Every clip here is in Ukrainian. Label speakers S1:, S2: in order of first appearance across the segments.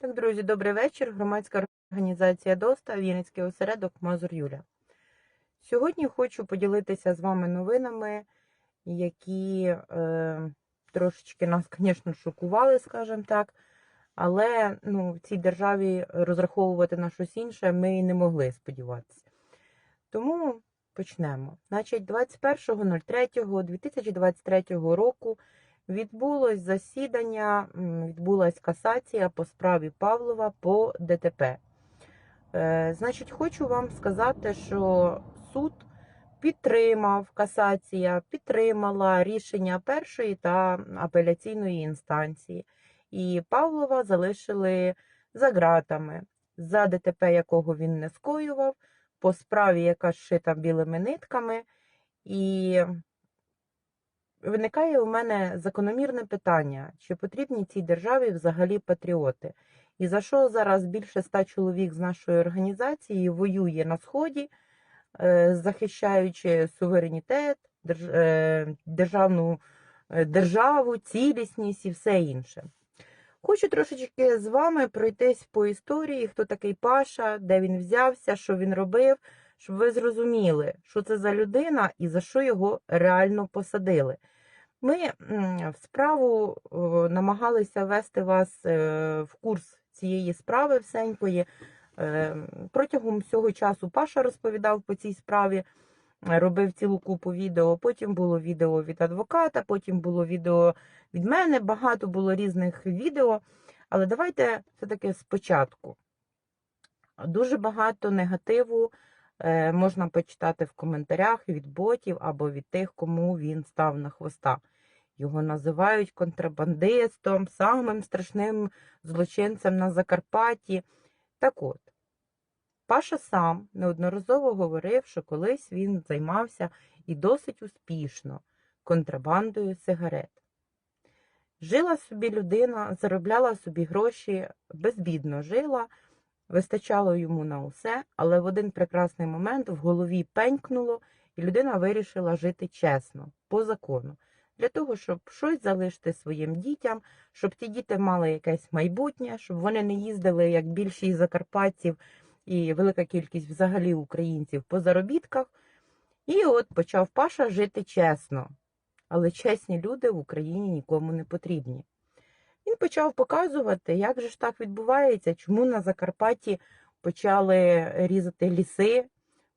S1: Так, друзі, добрий вечір. Громадська організація ДОСТА, Вінницький осередок Мазур Юля. Сьогодні хочу поділитися з вами новинами, які е, трошечки нас, звісно, шокували, скажімо так. Але ну, в цій державі розраховувати на щось інше ми і не могли сподіватися. Тому почнемо. Значить, 21.03.2023 року відбулось засідання, відбулась касація по справі Павлова по ДТП. Е, Значить, хочу вам сказати, що суд підтримав касація, підтримала рішення першої та апеляційної інстанції. І Павлова залишили за ґратами, за ДТП, якого він не скоював, по справі, яка зшита білими нитками. І виникає у мене закономірне питання, чи потрібні цій державі взагалі патріоти? І за що зараз більше ста чоловік з нашої організації воює на Сході, е, захищаючи суверенітет, е, державну е, державу, цілісність і все інше. Хочу трошечки з вами пройтись по історії, хто такий Паша, де він взявся, що він робив, щоб ви зрозуміли, що це за людина і за що його реально посадили. Ми в справу намагалися вести вас е, в курс цієї справи всенької. Е, Протягом всього часу Паша розповідав по цій справі, робив цілу купу відео. Потім було відео від адвоката, потім було відео від мене. Багато було різних відео. Але давайте все-таки спочатку. Дуже багато негативу можна почитати в коментарях від ботів або від тих, кому він став на хвоста. Його називають контрабандистом, самим страшним злочинцем на Закарпатті. Так от, Паша сам неодноразово говорив, що колись він займався і досить успішно контрабандою сигарет. Жила собі людина, заробляла собі гроші, безбідно жила, вистачало йому на усе, але в один прекрасний момент в голові пенькнуло, і людина вирішила жити чесно, по закону, для того, щоб щось залишити своїм дітям, щоб ті діти мали якесь майбутнє, щоб вони не їздили, як більшість закарпатців і велика кількість взагалі українців по заробітках. І от почав Паша жити чесно. Але чесні люди в Україні нікому не потрібні. Він почав показувати, як же ж так відбувається, чому на Закарпатті почали різати ліси,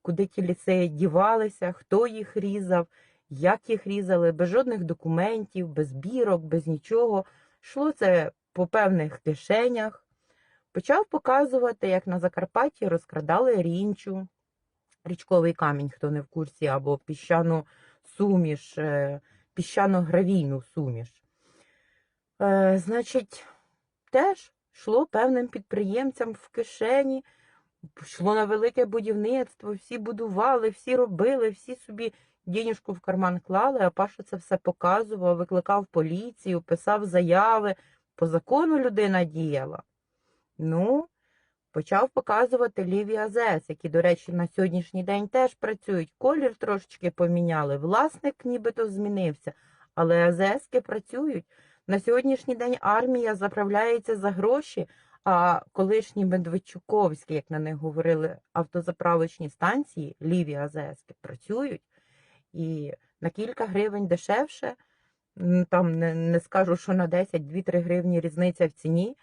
S1: куди ті ліси дівалися, хто їх різав, як їх різали, без жодних документів, без бірок, без нічого. Йшло це по певних кишенях. Почав показувати, як на Закарпатті розкрадали рінчу, річковий камінь, хто не в курсі, або піщану суміш, е, піщано-гравійну суміш. Е, значить, теж йшло певним підприємцям в кишені, йшло на велике будівництво, всі будували, всі робили, всі собі дінюшку в карман клали, а Паша це все показував, викликав поліцію, писав заяви. По закону людина діяла. Ну, почав показувати ліві АЗС, які, до речі, на сьогоднішній день теж працюють. Колір трошечки поміняли, власник нібито змінився, але АЗСки працюють. На сьогоднішній день армія заправляється за гроші, а колишні Медведчуковські, як на них говорили, автозаправочні станції, ліві АЗСки працюють. І на кілька гривень дешевше, там не, не скажу, що на 10-2-3 гривні різниця в ціні,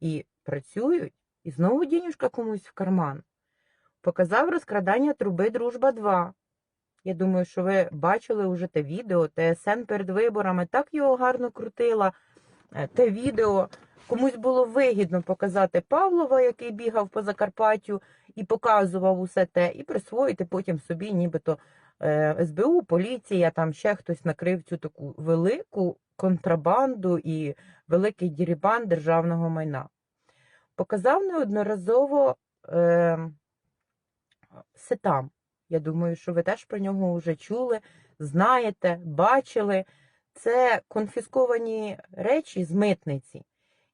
S1: і працюють, і знову дінюшка комусь в карман. Показав розкрадання труби Дружба 2. Я думаю, що ви бачили вже те відео, ТСН перед виборами так його гарно крутила. Е, Те відео комусь було вигідно показати Павлова, який бігав по Закарпаттю і показував усе те, і присвоїти потім собі, нібито е, СБУ, поліція, там ще хтось накрив цю таку велику контрабанду і великий дірібан державного майна. Показав неодноразово е, сетам. Я думаю, що ви теж про нього вже чули, знаєте, бачили. Це конфісковані речі з митниці,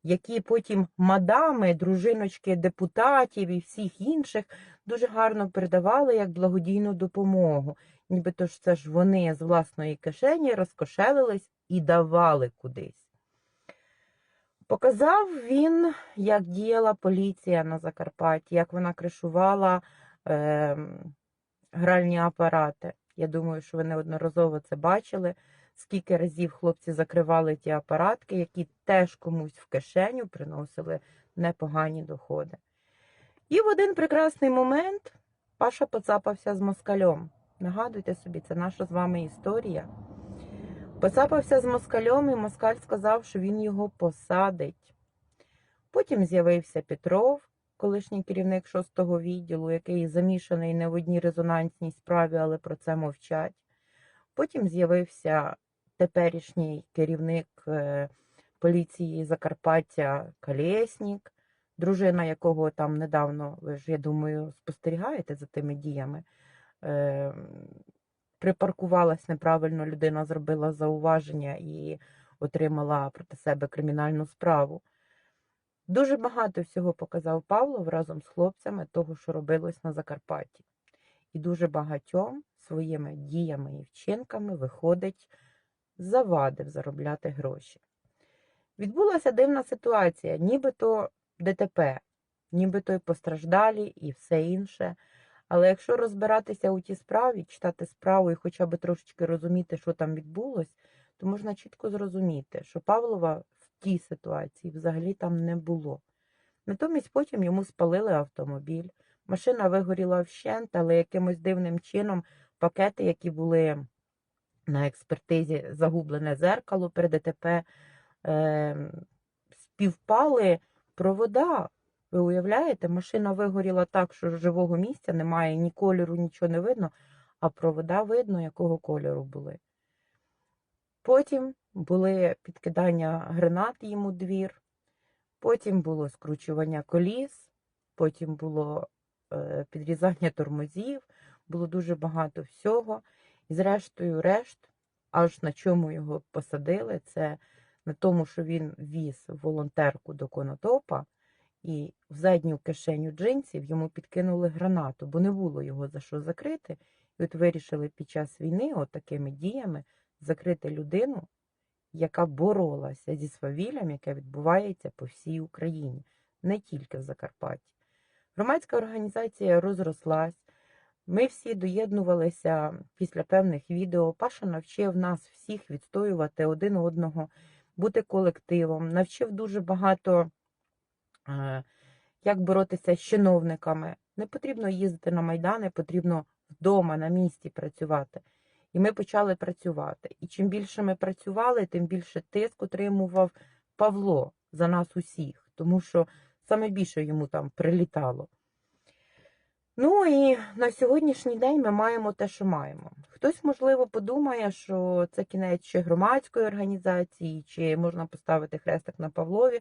S1: які потім мадами, дружиночки депутатів і всіх інших дуже гарно передавали як благодійну допомогу. Нібито ж це ж вони з власної кишені розкошелились і давали кудись. Показав він, як діяла поліція на Закарпатті, як вона кришувала е, гральні апарати. Я думаю, що ви неодноразово це бачили, скільки разів хлопці закривали ті апаратки, які теж комусь в кишеню приносили непогані доходи. І в один прекрасний момент Паша поцапався з москальом. Нагадуйте собі, це наша з вами історія. Поцапався з москальом, і москаль сказав, що він його посадить. Потім з'явився Петров, колишній керівник шостого відділу, який замішаний не в одній резонансній справі, але про це мовчать. Потім з'явився теперішній керівник е, поліції Закарпаття Колєснік, дружина якого там недавно, ви ж, я думаю, спостерігаєте за тими діями. Е, припаркувалась неправильно, людина зробила зауваження і отримала проти себе кримінальну справу. Дуже багато всього показав Павлов разом з хлопцями того, що робилось на Закарпатті. І дуже багатьом своїми діями і вчинками виходить, завадив заробляти гроші. Відбулася дивна ситуація, нібито ДТП, нібито й постраждалі і все інше. Але якщо розбиратися у тій справі, читати справу і хоча б трошечки розуміти, що там відбулось, то можна чітко зрозуміти, що Павлова тій ситуації взагалі там не було. Натомість потім йому спалили автомобіль, машина вигоріла вщент, але якимось дивним чином пакети, які були на експертизі загублене зеркало при ДТП, е, співпали провода. Ви уявляєте, машина вигоріла так, що живого місця немає, ні кольору, нічого не видно, а провода видно, якого кольору були. Потім були підкидання гранат їм у двір, потім було скручування коліс, потім було е, підрізання тормозів, було дуже багато всього. І зрештою, решт, аж на чому його посадили, це на тому, що він віз волонтерку до конотопа. І в задню кишеню джинсів йому підкинули гранату, бо не було його за що закрити. І от вирішили під час війни, от такими діями, закрити людину, яка боролася зі свавіллям, яке відбувається по всій Україні, не тільки в Закарпатті. Громадська організація розрослась. Ми всі доєднувалися після певних відео. Паша навчив нас всіх відстоювати один одного, бути колективом, навчив дуже багато. Е, як боротися з чиновниками. Не потрібно їздити на майдани, потрібно вдома, на місці працювати. І ми почали працювати. І чим більше ми працювали, тим більше тиск отримував Павло за нас усіх, тому що саме більше йому там прилітало. Ну і на сьогоднішній день ми маємо те, що маємо. Хтось, можливо, подумає, що це кінець чи громадської організації, чи можна поставити хрестик на Павлові.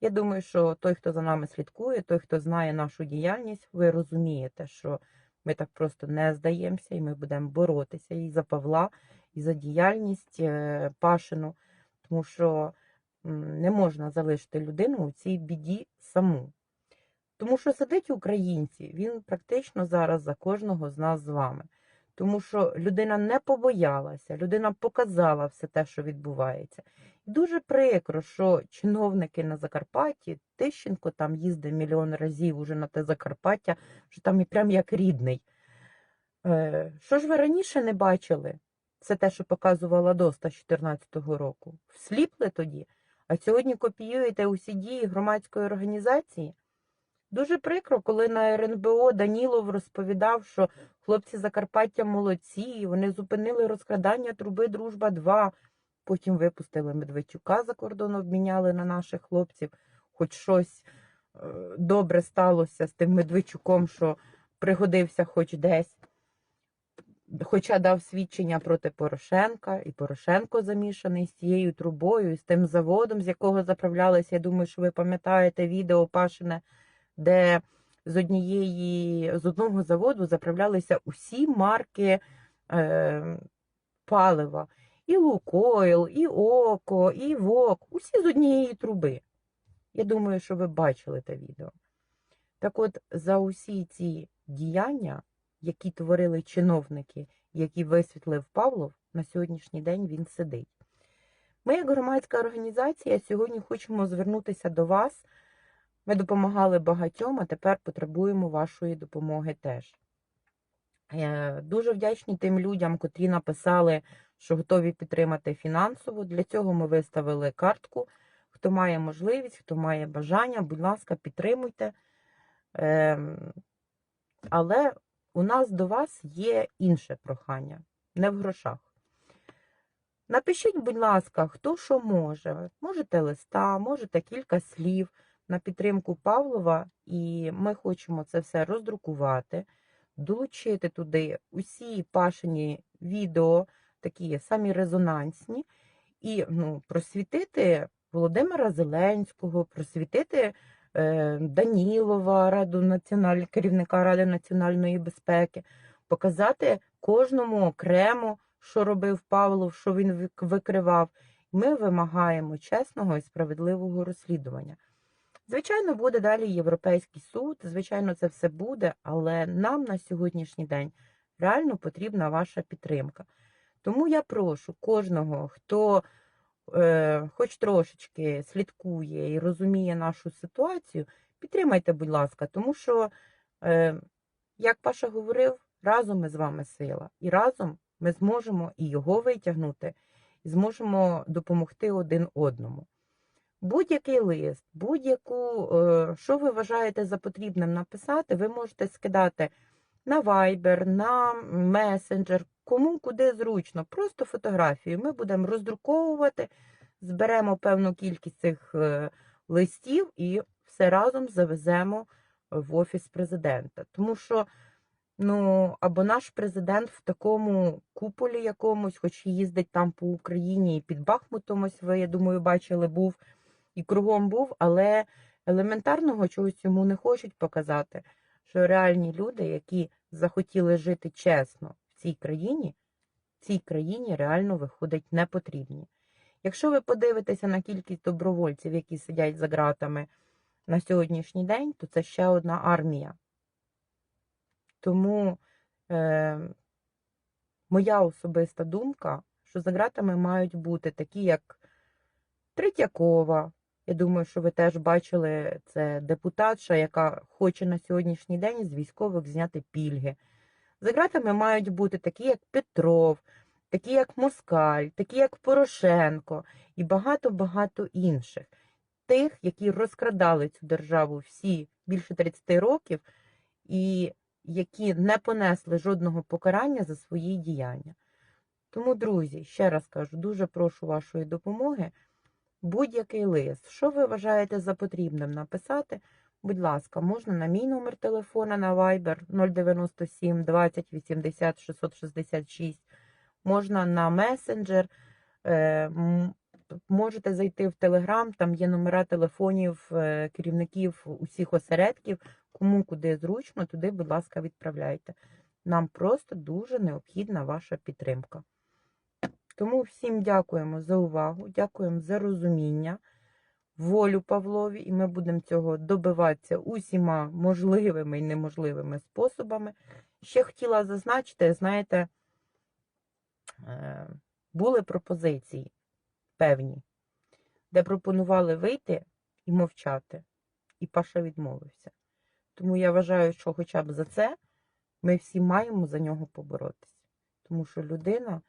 S1: Я думаю, що той, хто за нами слідкує, той, хто знає нашу діяльність, ви розумієте, що ми так просто не здаємося, і ми будемо боротися і за Павла, і за діяльність е, Пашину, тому що не можна залишити людину у цій біді саму. Тому що сидить українці, він практично зараз за кожного з нас з вами. Тому що людина не побоялася, людина показала все те, що відбувається. Дуже прикро, що чиновники на Закарпатті, Тищенко там їздив мільйон разів уже на те Закарпаття, що там і прям як рідний. Е, Що ж ви раніше не бачили? Це те, що показувала ДОСТа 2014 року. Всліпли тоді, а сьогодні копіюєте усі дії громадської організації. Дуже прикро, коли на РНБО Данілов розповідав, що хлопці Закарпаття молодці, вони зупинили розкрадання труби Дружба 2 Потім випустили Медведчука за кордон, обміняли на наших хлопців. Хоч щось е, добре сталося з тим Медведчуком, що пригодився хоч десь. Хоча дав свідчення проти Порошенка, і Порошенко замішаний з цією трубою, з тим заводом, з якого заправлялися. Я думаю, що ви пам'ятаєте відео Пашине де з однієї з одного заводу заправлялися усі марки е, палива. І Лукойл, і Око, і Вок, усі з однієї труби. Я думаю, що ви бачили те відео. Так от, за усі ці діяння, які творили чиновники, які висвітлив Павлов, на сьогоднішній день він сидить. Ми, як громадська організація, сьогодні хочемо звернутися до вас. Ми допомагали багатьом, а тепер потребуємо вашої допомоги теж. Е, Дуже вдячні тим людям, котрі написали, що готові підтримати фінансово. Для цього ми виставили картку. Хто має можливість, хто має бажання, будь ласка, підтримуйте. Ем, Але у нас до вас є інше прохання, не в грошах. Напишіть, будь ласка, хто що може. Можете листа, можете кілька слів на підтримку Павлова, і ми хочемо це все роздрукувати, долучити туди усі пашені відео, такі самі резонансні, і ну, просвітити Володимира Зеленського, просвітити е, Данілова, Раду національної керівника Ради національної безпеки, показати кожному окремо, що робив Павлов, що він викривав. Ми вимагаємо чесного і справедливого розслідування. Звичайно, буде далі Європейський суд, звичайно, це все буде, але нам на сьогоднішній день реально потрібна ваша підтримка. Тому я прошу кожного, хто е, хоч трошечки слідкує і розуміє нашу ситуацію, підтримайте, будь ласка, тому що, е, як Паша говорив, разом ми з вами сила, і разом ми зможемо і його витягнути, і зможемо допомогти один одному. Будь-який лист, будь-яку, е, що ви вважаєте за потрібним написати, ви можете скидати на Viber, на Messenger, кому куди зручно. Просто фотографію. Ми будемо роздруковувати, зберемо певну кількість цих е, листів і все разом завеземо в офіс президента. Тому що ну, або наш президент в такому куполі якомусь, хоч їздить там по Україні і під Бахмутом, ось ви, я думаю, бачили, був і кругом був, але елементарного чогось йому не хочуть показати, що реальні люди, які захотіли жити чесно в цій країні, цій країні реально виходить не потрібні. Якщо ви подивитеся на кількість добровольців, які сидять за ґратами на сьогоднішній день, то це ще одна армія. Тому е, моя особиста думка, що за ґратами мають бути такі, як Третьякова. Я думаю, що ви теж бачили це депутатша, яка хоче на сьогоднішній день з військових зняти пільги. За ґратами мають бути такі, як Петров, такі, як Москаль, такі, як Порошенко, і багато-багато інших. Тих, які розкрадали цю державу всі більше 30 років, і які не понесли жодного покарання за свої діяння. Тому, друзі, ще раз кажу, дуже прошу вашої допомоги. Будь-який лист, що ви вважаєте за потрібним написати, будь ласка, можна на мій номер телефона на Viber 097 20 80 666, можна на месенджер, е, можете зайти в Телеграм, там є номера телефонів е, керівників усіх осередків, кому куди зручно, туди, будь ласка, відправляйте. Нам просто дуже необхідна ваша підтримка. Тому всім дякуємо за увагу, дякуємо за розуміння, волю Павлові, і ми будемо цього добиватися усіма можливими і неможливими способами. Ще хотіла зазначити, знаєте, е, були пропозиції певні, де пропонували вийти і мовчати, і Паша відмовився. Тому я вважаю, що хоча б за це ми всі маємо за нього поборотися. Тому що людина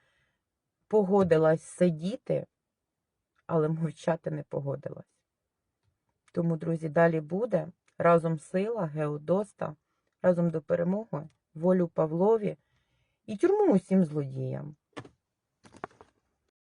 S1: погодилась сидіти, але мовчати не погодилась. Тому, друзі, далі буде разом сила, Геодоста, разом до перемоги, волю Павлові і тюрму усім злодіям.